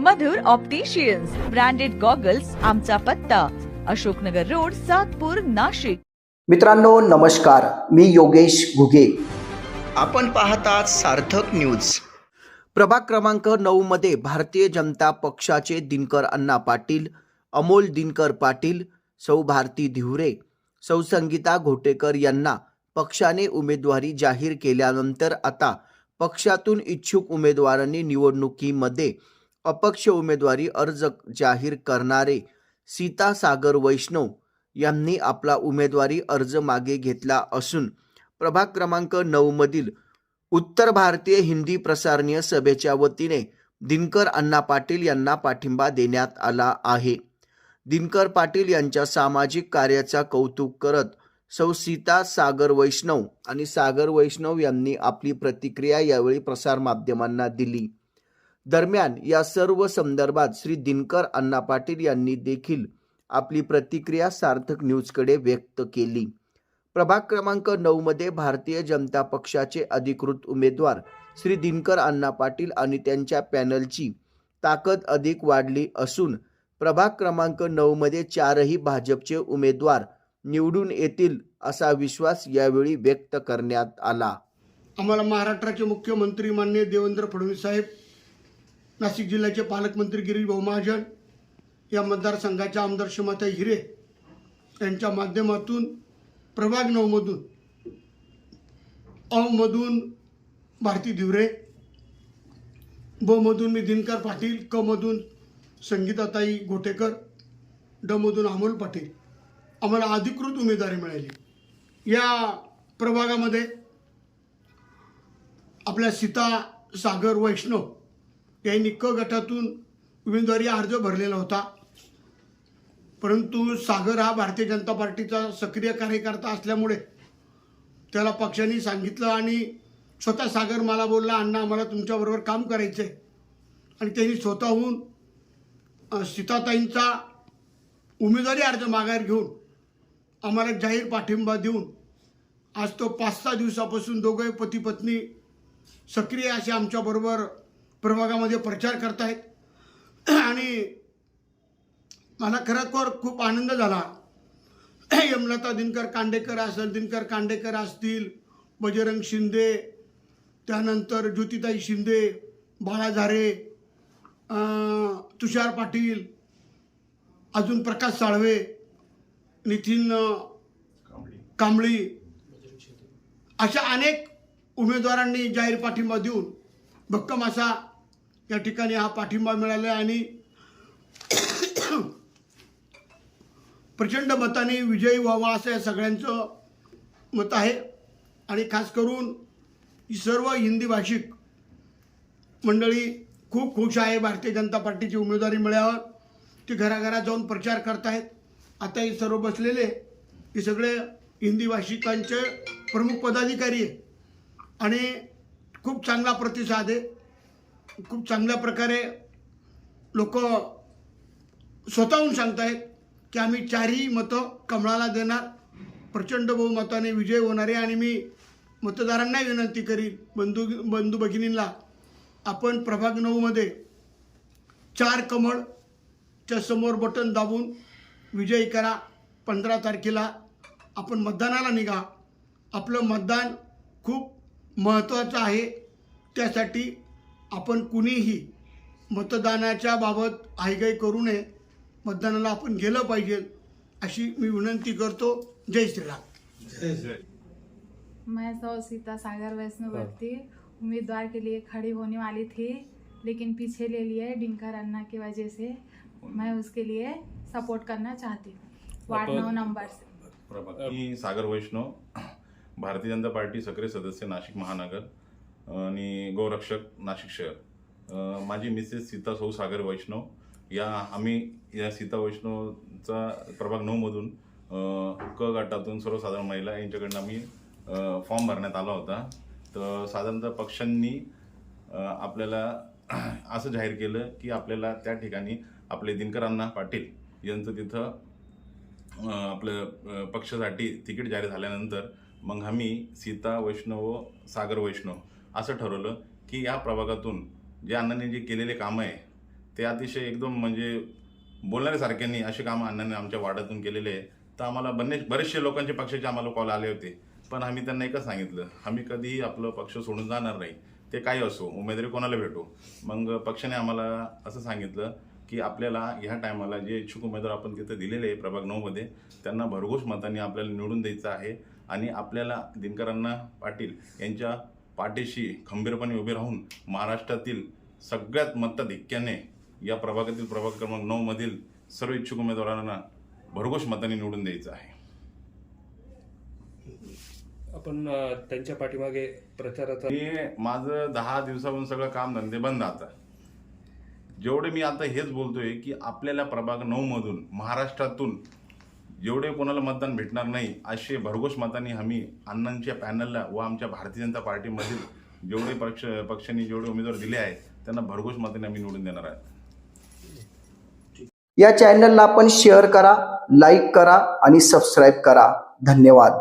मधुर opticians branded goggles आमचा पत्ता Ashoknagar road Satpur Nashik. मित्रांनो नमस्कार. मी योगेश घुगे. आपण पाहतात सार्थक न्यूज प्रभाग क्रमांक नऊ मध्ये भारतीय जनता पक्षाचे दिनकर अण्णा पाटील अमोल दिनकर पाटील सौ भारती धिवरे सौ संगीता घोटेकर यांना पक्षाने उमेदवारी जाहीर केल्यानंतर आता पक्षातून इच्छुक उमेदवारांनी निवडणुकीमध्ये अपक्ष उमेदवारी अर्ज जाहीर करणारे सीता सागर वैष्णव यांनी आपला उमेदवारी अर्ज मागे घेतला असून प्रभाग क्रमांक नऊमधील उत्तर भारतीय हिंदी प्रसारणीय सभेच्या वतीने दिनकर अण्णा पाटील यांना पाठिंबा देण्यात आला आहे. दिनकर पाटील यांच्या सामाजिक कार्याचा कौतुक करत सौ सीता सागर वैष्णव आणि सागर वैष्णव यांनी आपली प्रतिक्रिया यावेळी प्रसारमाध्यमांना दिली. दरम्यान या सर्व संदर्भात श्री दिनकर अण्णा पाटील यांनी देखील आपली प्रतिक्रिया सार्थक न्यूजकडे व्यक्त केली. प्रभाग क्रमांक नऊ मध्ये भारतीय जनता पक्षाचे अधिकृत उमेदवार श्री दिनकर अण्णा पाटील आणि त्यांच्या पॅनलची ताकद अधिक वाढली असून प्रभाग क्रमांक नऊ मध्ये चारही भाजपचे उमेदवार निवडून येतील असा विश्वास यावेळी व्यक्त करण्यात आला. आम्हाला महाराष्ट्राचे मुख्यमंत्री माननीय देवेंद्र फडणवीस साहेब नाशिक जिल्ह्याचे पालकमंत्री गिरीशभाऊ महाजन या मतदारसंघाच्या आमदार शिमाताई हिरे यांच्या माध्यमातून प्रभाग नऊमधून अमधून भारती धिवरे बमधून मधून मी दिनकर पाटील क मधून संगीताताई गोटेकर ड मधून अमोल पाटील. आम्हाला अधिकृत उमेदवारी मिळाली. या प्रभागामध्ये आपल्या सीता सागर वैष्णव यांनी क गटातून उमेदवारी अर्ज भरलेला होता. परंतु सागर हा भारतीय जनता पार्टीचा सक्रिय कार्यकर्ता असल्यामुळे त्याला पक्षाने सांगितलं आणि स्वतः सागर मला बोलला अण्णा आम्हाला तुमच्याबरोबर काम करायचं आहे आणि त्यांनी स्वतःहून सीताताईंचा उमेदवारी अर्ज माघार घेऊन आम्हाला जाहीर पाठिंबा देऊन आज तो पाच सहा दिवसापासून दोघे पती पत्नी सक्रिय असे आमच्याबरोबर प्रभागामध्ये प्रचार करतायत. आणि मला खरोखर खूप आनंद झाला. यमलता दिनकर कांडेकर असेल दिनकर कांडेकर असतील बजरंग शिंदे त्यानंतर ज्योतिताई शिंदे बाळा झारे तुषार पाटील अजून प्रकाश साळवे नितीन कांबळी. अशा अनेक उमेदवारांनी जाहीर पाठिंबा देऊन भक्कम असा या ठिकाणी हा पाठिंबा मिळाला आहे आणि प्रचंड मताने विजयी व्हावा असं या सगळ्यांचं मत आहे. आणि खास करून ही सर्व हिंदी भाषिक मंडळी खूप खुश आहे. भारतीय जनता पार्टीची उमेदवारी मिळाल्यावर ते घराघरात जाऊन प्रचार करतायत. आता हे सर्व बसलेले हे सगळे हिंदी भाषिकांचे प्रमुख पदाधिकारी आहे आणि खूप चांगला प्रतिसाद आहे. खूप चांगल्या प्रकारे लोक स्वतःहून सांगतायत की आम्ही चारही मतं कमळाला देणार. प्रचंड बहुमताने विजय होणार आहे आणि मी मतदारांना विनंती करीन बंधू बंधू भगिनींना आपण प्रभाग नऊमध्ये चार कमळच्या समोर बटन दाबून विजयी करा. पंधरा तारखेला आपण मतदानाला निघा. आपलं मतदान खूप महत्त्वाचं आहे. त्यासाठी आपण कुणीही मतदानाच्या बाबत हायगाई करू नये. मतदानाला आपण गेलं पाहिजे अशी मी विनंती करतो. जय श्रीराम. मैं सौ सीता सागर वैष्णव व्यक्ति उम्मीदवार के लिए खड़ी होने वाली थी लेकिन पीछे ले लिए डिंकर अन्ना की वजह से। मैं उसके लिए सपोर्ट करना चाहती हूँ। वार्ड नौ नंबर से। मी सागर वैष्णव भारतीय जनता पार्टी सक्रिय सदस्य नाशिक महानगर आणि गोरक्षक नाशिक शहर. माझी मिसेस सीता सौ सागर वैष्णव या आम्ही या सीता वैष्णवचा प्रभाग नऊमधून क गटातून सर्वसाधारण महिला यांच्याकडनं आम्ही फॉर्म भरण्यात आला होता. तर साधारणतः पक्षांनी आपल्याला असं जाहीर केलं की आपल्याला त्या ठिकाणी आपले दिनकर अण्णा पाटील यांचं तिथं आपलं पक्षासाठी तिकीट जाहीर झाल्यानंतर मग आम्ही सीता वैष्णव व सागर वैष्णव असं ठरवलं की या प्रभागातून जे अण्णांनी जे केलेले कामं आहे ते अतिशय एकदम म्हणजे बोलणाऱ्यासारख्यांनी असे कामं अण्णांनी आमच्या वाड्यातून केलेले आहे. तर आम्हाला बने बरेचसे लोकांचे पक्षाचे आम्हाला कॉल आले होते. पण आम्ही त्यांना एकच सांगितलं आम्ही कधीही आपलं पक्ष सोडून जाणार नाही. ते काही असो उमेदवारी कोणाला भेटो? मग पक्षाने आम्हाला असं सांगितलं की आपल्याला ह्या टायमाला जे इच्छुक उमेदवार आपण तिथं दिलेले आहे प्रभाग नऊमध्ये त्यांना भरघोस मतांनी आपल्याला निवडून द्यायचं आहे. आणि आपल्याला दिनकरांना पाटील यांच्या पाठीशी खंबीरपणे उभे राहून महाराष्ट्रातील सगळ्यात मताधिक्याने या प्रभागातील प्रभाग क्रमांक नऊमधील सर्व इच्छुक उमेदवारांना भरघोस मतांनी निवडून द्यायचं आहे. आपण त्यांच्या पाठीमागे प्रचाराचा मी माझं दहा दिवसापासून सगळं काम धंदे बंद आता. जेवढे मी आता हेच बोलतोय की आपल्याला प्रभाग नऊ मधून महाराष्ट्रातून जेवढे कोणाला मतदान भेटणार नाही असे भरघोस मतांनी आम्ही अण्णांच्या पॅनलला व आमच्या भारतीय जनता पार्टीमधील जेवढे पक्ष पक्षांनी जेवढे उमेदवार दिले आहेत त्यांना भरघोस मतांनी आम्ही निवडून देणार आहे या चॅनलला आपण शेअर करा लाईक करा आणि सबस्क्राईब करा. धन्यवाद.